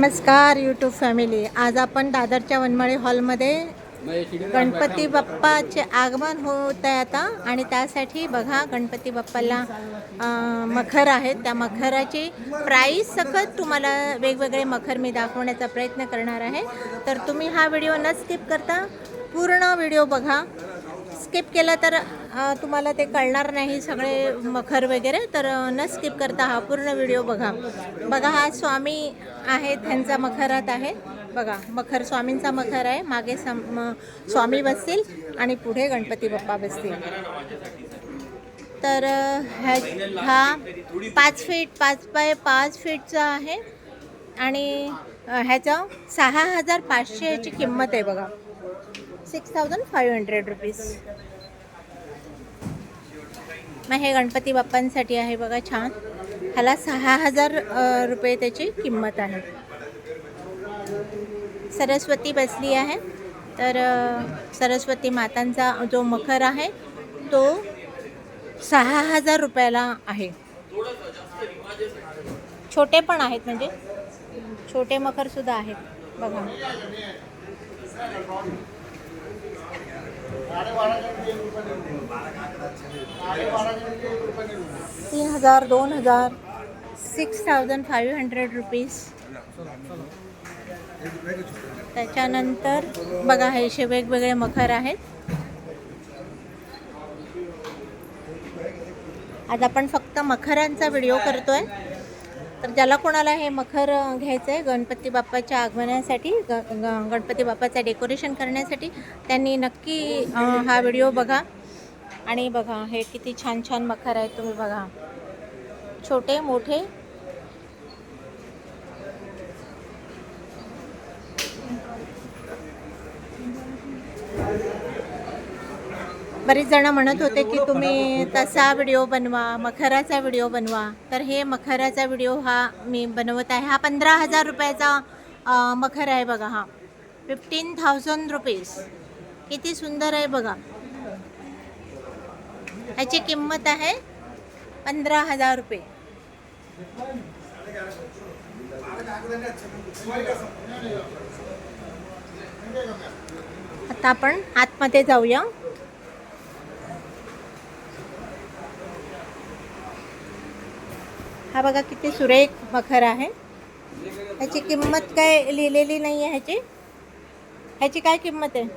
नमस्कार YouTube family आज आपण दादरच्या वनमाळी हॉलमध्ये गणपती बाप्पाचे आगमन होत आहे आता. आणि त्यासाठी बघा गणपती बाप्पाला मखर आहेत. त्या मखराची प्राईस सकत तुम्हाला वेगवेगळे मखर मी दाखवण्याचा प्रयत्न करणार आहे. तर तुम्ही हा व्हिडिओ न स्किप करता पूर्ण व्हिडिओ बघा. स्किप केला तर तुम्हाला ते कळणार नाही सगळे मखर वगैरे. तर न स्किप करता हा पूर्ण व्हिडिओ बघा. बघा हा स्वामी आहे त्यांचा मखरात आहे. बघा मखर स्वामींचा मखर आहे. मागे सम स्वामी बसतील आणि पुढे गणपती बाप्पा बसतील. तर ह्या हा पाच फीट पाच बाय पाच फीटचा आहे. आणि ह्याचं सहा हजार पाचशे ह्याची किंमत आहे बघा. Six thousand five hundred rupees. मग हे गणपती बाप्पांसाठी आहे बघा छान. ह्याला सहा हजार रुपये त्याची किंमत आहे. सरस्वती बसली आहे. तर सरस्वती मातांचा जो मखर आहे तो सहा हजार रुपयाला आहे. छोटे पण आहेत म्हणजे. छोटे मखर सुद्धा आहेत. बघा. तीन हजार दोन हजार six thousand five hundred rupees त्याच्यानंतर बघा हे असे वेगवेगळे मखर आहेत. आज आपण फक्त मखरांचा व्हिडिओ करतोय. तर ज्याला कोणाला हे मखर घ्यायचं आहे गणपती बाप्पाच्या आगमनासाठी ग ग- गणपती बाप्पाचं डेकोरेशन करण्यासाठी त्यांनी नक्की हा व्हिडिओ बघा. आणि बघा हे किती छान छान मखर आहेत तुम्ही बघा. छोटे मोठे बरेच जण म्हणत होते की तुम्ही तसा व्हिडिओ बनवा मखराचा व्हिडिओ बनवा. तर हे मखराचा व्हिडिओ हा मी बनवत आहे. हा पंधरा हजार रुपयाचा मखर आहे बघा हा. फिफ्टीन थाउजंड रुपीज किती सुंदर आहे बघा. ह्याची किंमत आहे पंधरा हजार रुपये. आता आपण आतमध्ये जाऊया. हा बघा किती सुरेख मखर आहे. ह्याची किंमत काय लिहिलेली नाही आहे ह्याची? ह्याची काय किंमत आहे?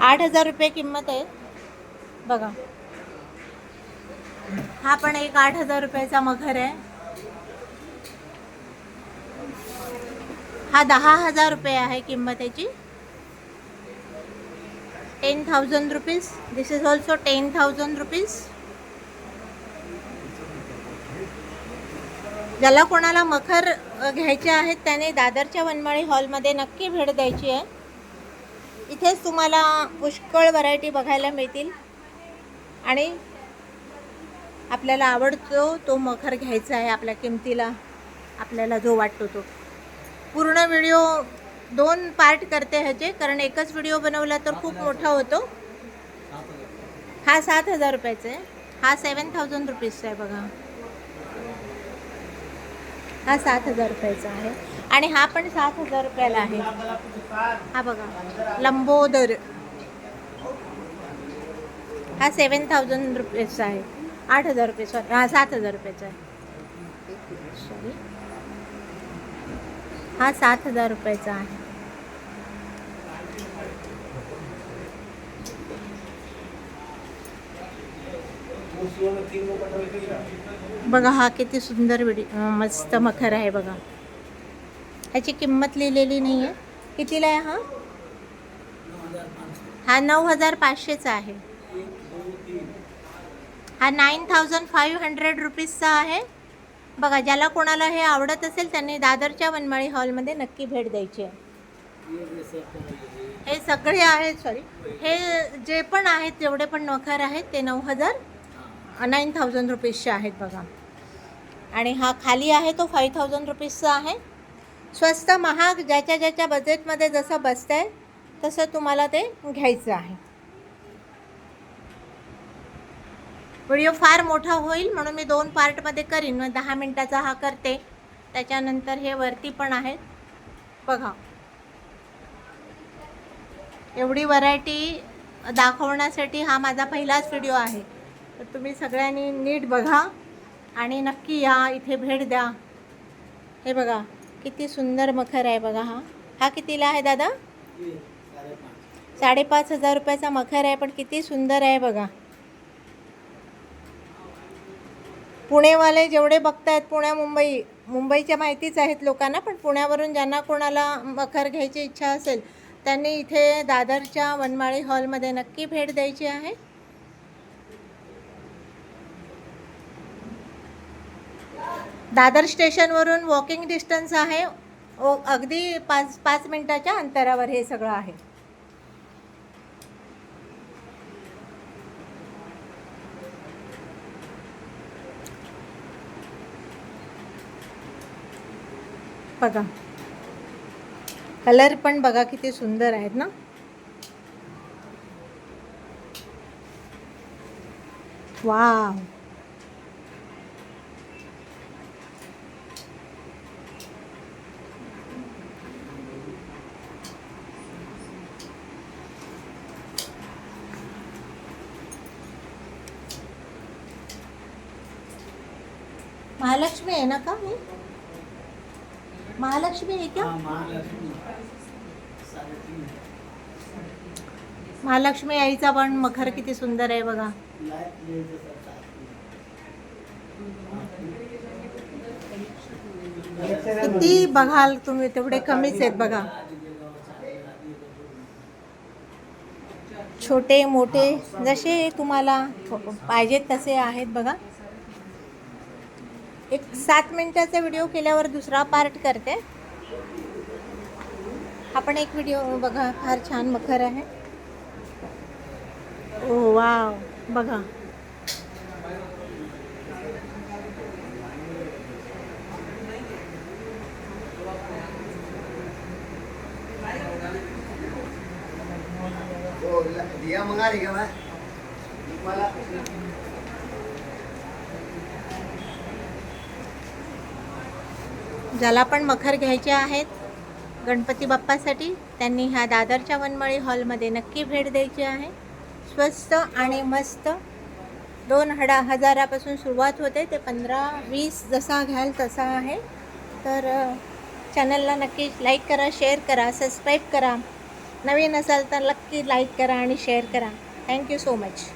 आठ हजार रुपये किंमत आहे. बघा. हा पण एक आठ हजार रुपयाचा मखर आहे. हा दहा हजार रुपये आहे किंमत याची ten thousand rupees this is also ten thousand rupees ज्याला कोणाला मखर घ्यायचे आहेत त्याने दादरच्या वनमाळी हॉलमध्ये नक्की भेट द्यायची आहे. इथेच तुम्हाला पुष्कळ व्हरायटी बघायला मिळतील. आणि आपल्याला आवडतो तो मखर घ्यायचा आहे आपल्या किमतीला आपल्याला जो वाटतो तो. पूर्ण व्हिडिओ दोन पार्ट करते ह्याचे कारण एकच व्हिडिओ बनवला तर खूप मोठा होतो. हा सात हजार रुपयाचा आहे. हा सेवन थाउजंड रुपीजचा आहे बघा. हा सात हजार रुपयाचा आहे. आणि हा पण सात हजार रुपयाला आहे. हा बघा. लंबोदर. हा सेवन थाउजंड रुपीजचा आहे. आठ हजार रुपये सॉरी हा सात हजार रुपयाचा आहे. सॉरी हा सात हजार रुपयाचा आहे. बघा हा किती सुंदर विडी मस्त मखर आहे बघा. ह्याची किंमत लिहिलेली नाही आहे कितीला आहे हा? हा नऊ हजार पाचशेचा आहे. हा नाईन थाउजंड फाईव्ह हंड्रेड रुपीजचा आहे. बघा ज्याला कोणाला हे आवडत असेल त्यांनी दादरच्या वनमाळी हॉलमध्ये नक्की भेट द्यायची आहे. हे सगळे आहेत सॉरी हे जे पण आहेत जेवढे पण नखर आहेत ते नऊ हजार नाईन थाउजंड रुपीजचे आहेत बघा. आणि हा खाली आहे तो फाईव्ह थाउजंड रुपीजचा आहे. स्वस्त महाग ज्याच्या ज्याच्या बजेटमध्ये जसं बसतं आहे तसं तुम्हाला ते घ्यायचं आहे. व्हिडिओ फार मोठा होईल म्हणून मी दोन पार्टमध्ये करीन. मग दहा मिनटाचा हा करते. त्याच्यानंतर हे वरती पण आहेत. बघा. एवढी व्हरायटी दाखवण्यासाठी हा माझा पहिलाच व्हिडिओ आहे. तर तुम्ही सगळ्यांनी नीट बघा आणि नक्की या इथे भेट द्या. हे बघा किती सुंदर मखर आहे बघा हा. हा कितीला आहे दादा? साडेपाच हजार रुपयाचा मखर आहे पण किती सुंदर आहे बघा. पुणेवाले जेवढे बघतायत पुण्या मुंबई मुंबईच्या माहितीच आहेत लोकांना पण पुण्यावरून ज्यांना कोणाला मखर घ्यायची इच्छा असेल त्यांनी इथे दादरच्या वनमाळी हॉलमध्ये नक्की भेट द्यायची आहे. दादर स्टेशनवरून वॉकिंग डिस्टन्स आहे. ओ अगदी पाच पाच मिनिटाच्या अंतरावर हे सगळं आहे. बघा. कलर पण बघा किती सुंदर आहेत ना. वाव महालक्ष्मी आहे ना का मी? महालक्ष्मी आहे क्या महालक्ष्मी. आईचा पण मखर किती सुंदर आहे बघा. किती बघाल तुम्ही तेवढे कमीच आहेत बघा. छोटे मोठे जसे तुम्हाला पाहिजेत तसे आहेत बघा. एक सात मिनिटाचा व्हिडिओ केल्यावर दुसरा पार्ट करते. हा पण एक व्हिडिओ बघा फार छान मखर आहे. ओ वाव बघा. दिया मंगा रही क्या मैं ज्याला पण मखर घ्यायचे आहेत गणपती बाप्पासाठी त्यांनी ह्या दादरच्या वनमळी हॉलमध्ये नक्की भेट द्यायची आहे. स्वस्त आणि मस्त दोन हडा हजारापासून सुरुवात होते ते पंधरा वीस जसा घ्याल तसा आहे. तर चॅनलला नक्की लाईक करा शेअर करा सबस्क्राईब करा. नवीन असाल तर नक्की लाईक करा आणि शेअर करा. Thank you so much.